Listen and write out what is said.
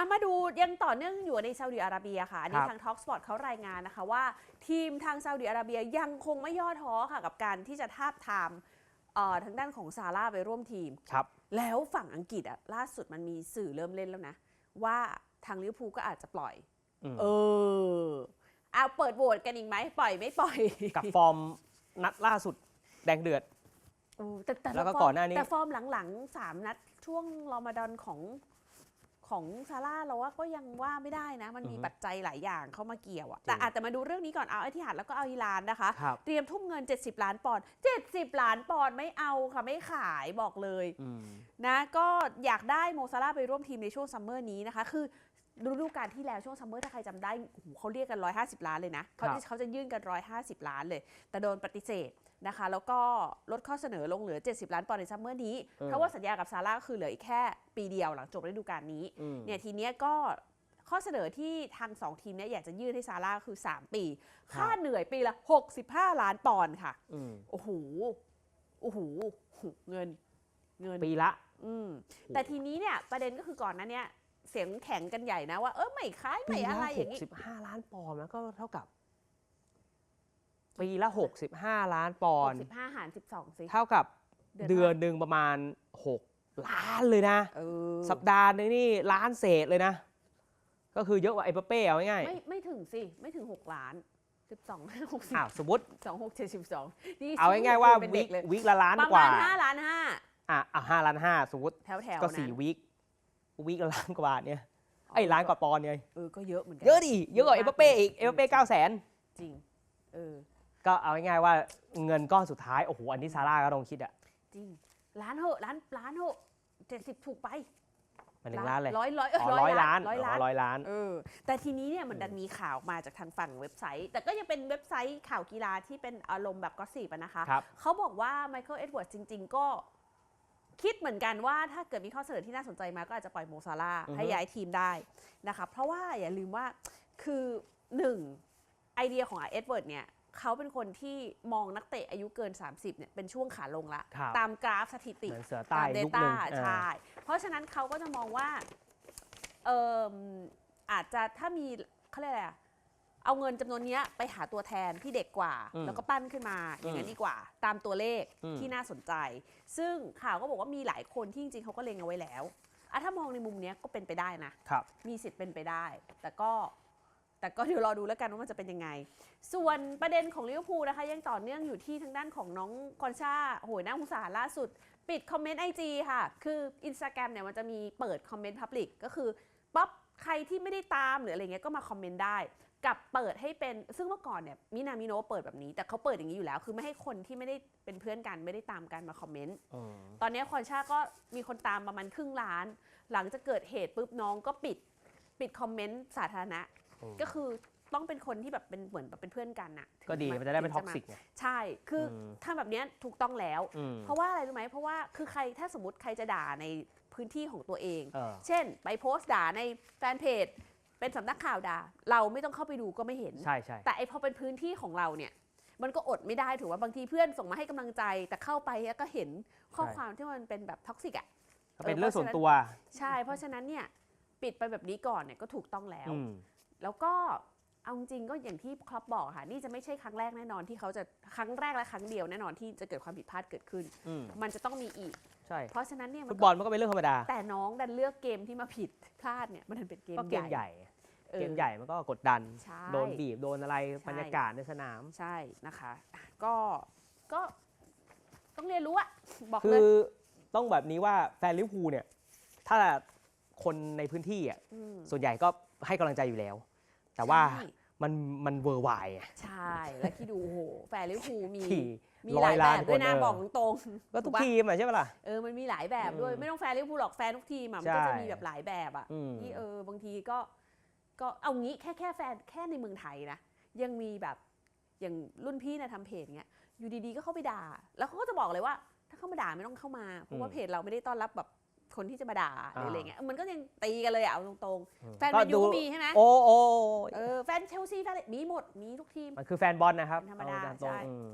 อะมาดูยังต่อเนื่องอยู่ในซาอุดิอาระเบียค่ะอันนี้ครับทาง Talk Sport เขารายงานนะคะว่า ทีมทางซาอุดิอาระเบียยังคงไม่ย่อท้อค่ะกับการที่จะทาบทามเอ่อทางด้านของซาร่าไปร่วมทีมครับแล้วฝั่งอังกฤษอะล่าสุดมันมีสื่อเริ่มเล่นแล้วนะ ว่าทางลิเวอร์พูลก็อาจจะปล่อยอืมเออเอาเปิดโหวตกันอีกไหมปล่อยไม่ปล่อย กับฟอร์มนัดล่าสุดแดงเดือดโอ้แต่แต่แล้วก็ฟร์มก่อนหน้านี้แต่ฟอร์มหลังๆสามนัดช่วงรอมฎอนของ ของซาร่าเราว่าก็ยังว่าไม่ได้นะ มันมีอือฮึปัจจัยหลายอย่างเข้ามาเกี่ยวอะจริงแต่อาจจะมาดูเรื่องนี้ก่อนเอาไอที่หัดแล้วก็เอาอิหร่านนะคะ ครับเตรียมทุ่มเงิน 70 ล้านปอนด์70 ล้านปอนด์ไม่เอาค่ะไม่ขายบอกเลย อืม นะก็อยากได้โมซาร่าห์ไปร่วมทีมในช่วงซัมเมอร์นี้นะคะ คือ ฤดูกาลที่แล้วช่วงซัมเมอร์ถ้าใครจำได้โอ้โหเขาเรียกกัน 150 ล้านเลยนะเขาครับจะเขาจะยื่นกัน 150 ล้านเลย แต่โดนปฏิเสธนะคะ แล้วก็ลดข้อเสนอลงเหลือ 70 ล้านปอนด์ในซัมเมอร์นี้ เพราะว่าสัญญากับซาร่าก็คือเหลืออีกแค่ปีเดียวหลังจบฤดูกาลนี้อืมเนี่ยทีเนี้ยก็ข้อเสนอที่ทางสองทีมเนี้ยอยากจะยื่นให้ซาร่าคือ 3 ปี ค่าเหนื่อยปีละ 65 ล้านปอนด์ค่ะอืมโอ้โหโอ้โหเงินเงินปีละอืมแต่ทีนี้เนี่ยประเด็นก็คือก่อนหนั้นเนี่ย เสียงแข็งกันใหญ่นะว่าเออไม่คล้ายไม่อะไรอย่างนี้นี้สิบห้าล้านปอนด์แล้วก็เท่ากับ ปีละหกสิบห้าล้านปอนด์สิบห้าหารสิบสองสิ เท่ากับเดือนเดือนหนึ่งประมาณหกล้านเลยนะ เออสัปดาห์หนึงนี่ล้านเศษเลยนะ ก็คือเยอะกว่าไอ้เปเป้เอาง่ายไม่ไม่ถึงสิ ไม่ถึงหกล้านสิบสองหกสิๆบอ้าวสมมติสองหกเจ็ดสิบสองนี่เอาง่ายๆว่าเป็นวิเด็กกเลยวิกละล้านประกว่ามาณห้าล้านห้าอะอะห้าล้านห้าสมมติแถวแถวก็นั้นสี่วิก วิกละล้านกว่าบาทเนี่ยไอ้ล้านกว่าปอนด์เนี่ยเออก็เยอะเหมือนกัเยอะดิเยอะกว่าเอเปเป้อีกเอเปเป้เก้าแสนจริงเออก็เอาง่ายๆว่าเงินก้อนสุดท้ายโอ้โหอันที่ซาร่าก็ต้องคิดอะจริงล้านเหอะล้านล้านเหอะเจ็ดสิบถูกไปมันถึงล้านเลยร้อยร้อยอ๋อร้อยล้านร้อยล้าน ร้อยล้าน เออแต่ทีนี้เนี่ยมันดันมีข่าวมาจากทางฝั่งเว็บไซต์ แต่ก็ยังเป็นเว็บไซต์ข่าวกีฬาที่เป็นอารมณ์แบบก็สิบนะคะ ครับ เขาบอกว่าไมเคิลเอ็ดเวิร์ดจริง ๆ ก็ คิดเหมือนกันว่าถ้าเกิดมีข้อเสนอที่น่าสนใจมาก็อาจจะปล่อยโมซาร่าห์อือฮึ ให้ย้ายทีมได้นะคะเพราะว่าอย่าลืมว่าคือหนึ่งไอเดียของเอ็ดเวิร์ดเนี่ยเขาเป็นคนที่มองนักเตะอายุเกิน 30เนี่ยเป็นช่วงขาลงละ ครับ ตามกราฟสถิติ เหมือนเสือใต้ตามยุคหนึ่ Data งใช่เพราะฉะนั้นเขาก็จะมองว่าเอออาจจะถ้ามีเขาเรียกอะไรอะ เอาเงินจำนวนเนี้ยไปหาตัวแทนที่เด็กกว่า อืมแล้วก็ปั้นขึ้นมาอย่างนั้นอืมดีกว่า ตามตัวเลขอืม ที่น่าสนใจ ซึ่งข่าวก็บอกว่ามีหลายคนที่จริงๆเขาก็เล็งเอาไว้แล้วอะถ้ามองในมุมเนี้ยก็เป็นไปได้นะ ครับ มีสิทธิ์เป็นไปได้ แต่ก็แต่ก็เดี๋ยวรอดูแล้วกันว่ามันจะเป็นยังไง ส่วนประเด็นของลิเวอร์พูลนะคะ ยังต่อเนื่องอยู่ที่ทางด้านของน้องกอนชาโหยน่าสงสารล่าสุด ปิดคอมเมนต์ไอจีค่ะ คือ Instagram เนี่ยมันจะมีเปิดคอมเมนต์พับลิกก็คือป๊อป ใครที่ไม่ได้ตามหรืออะไรเงี้ยก็มาคอมเมนต์ได้ กับเปิดให้เป็นซึ่งเมื่อก่อนเนี่ยมินามิโนะเปิดแบบนี้ แต่เขาเปิดอย่างนี้อยู่แล้ว คือไม่ให้คนที่ไม่ได้เป็นเพื่อนกันไม่ได้ตามกันมาคอมเมนต์อืมตอนนี้คอนชาก็มีคนตามประมาณครึ่งล้าน หลังจากเกิดเหตุปุ๊บน้องก็ปิดปิดคอมเมนต์สาธารณะอืมก็คือต้องเป็นคนที่แบบเป็นเหมือนแบบเป็นเพื่อนกันน่ะถึงก็ดีามันจะได้ไม่ถึท็อกซิกไงใช่ คืออมถ้าแบบเนี้ยถูกต้องแล้วอืมเพราะว่าอะไรรู้ไหมเพราะว่าคือใครถ้าสมมติใครจะด่าใน พื้นที่ของตัวเอง เออ เช่น ไปโพสต์ด่าในแฟนเพจ เป็นสำนักข่าวด่า เราไม่ต้องเข้าไปดูก็ไม่เห็น ใช่ใช่แต่ไอพอเป็นพื้นที่ของเราเนี่ยมันก็อดไม่ได้ถือว่าบางทีเพื่อนส่งมาให้กำลังใจ แต่เข้าไปแล้วก็เห็นข้อความที่มันเป็นแบบท็อกซิกอะ ก็เป็นเรื่องส่วนตัวใช่ เพราะฉะนั้นเนี่ยปิดไปแบบนี้ก่อนเนี่ยก็ถูกต้องแล้ว อืมแล้วก็เอาจริงๆก็อย่างที่ครอปบอกค่ะ นี่จะไม่ใช่ครั้งแรกแน่นอนที่เขาจะครั้งแรกและครั้งเดียวแน่นอนที่จะเกิดความผิดพลาดเกิดขึ้น อืมมันจะต้องมีอีก ใช่ เพราะฉะนั้นเนี่ยมัฟุนตก็บอลมันก็เป็นเรื่องธรรมดา แต่น้องดันเลือกเกมที่มาผิดพลาดเนี่ยมันเป็นเกมก็เกมใหญ่ออเกมใหญ่มันก็กดดัน ใช่โดนบีบโดนอะไรใช่ บรรยากาศในสนาม ใช่นะคะอะก็ก็ต้องเรียนรู้อะบอกคืเลยอต้องแบบนี้ว่าแฟนลิเวอร์พูลเนี่ย ถ้าคนในพื้นที่อะมส่วนใหญ่ก็ให้กำลังใจอยู่แล้ว แต่ว่าใช่มันมันเวอร์ไวน์อะใช่ แล้วคิดดูโอ้โหแฟนลิเวอร์พูลมีที่ มีร้หอลายยล้าแบนบด้วยนะคนเออ บอกตรงก็ทุกถูปะทีมอะใช่ปะล่ะ เออมันมีหลายแบบด้วยอืมไม่ต้องแฟนลิเวอร์พูลหรอกแฟนทุกทีมอะมันก็ใช่ จะมีแบบหลายแบบอะอืมที่เออบางทีก็ก็เอางี้แค่แค่แฟนแค่ในเมืองไทยนะ ยังมีแบบอย่างรุ่นพี่นะทำเพจเงี้ยอยู่ดีๆก็เข้าไปด่า แล้วเขาก็จะบอกเลยว่า ถ้าเข้ามาด่าไม่ต้องเข้ามาเพราะว่าเพจเราไม่ได้ต้อนรับแบบคนที่จะมาด่าหรืออะไรเงี้ยมันก็ยังตีกันเลยอะเอาตรงอืม ๆ แฟนแมนยูก็มีใช่ไหมโอ้โอ้เออแฟนเชลซีแฟนอะไรมีหมดมีทุกทีม มันคือแฟนบอลนะครับเป็นธรรมดาเอตงๆใช่ อืม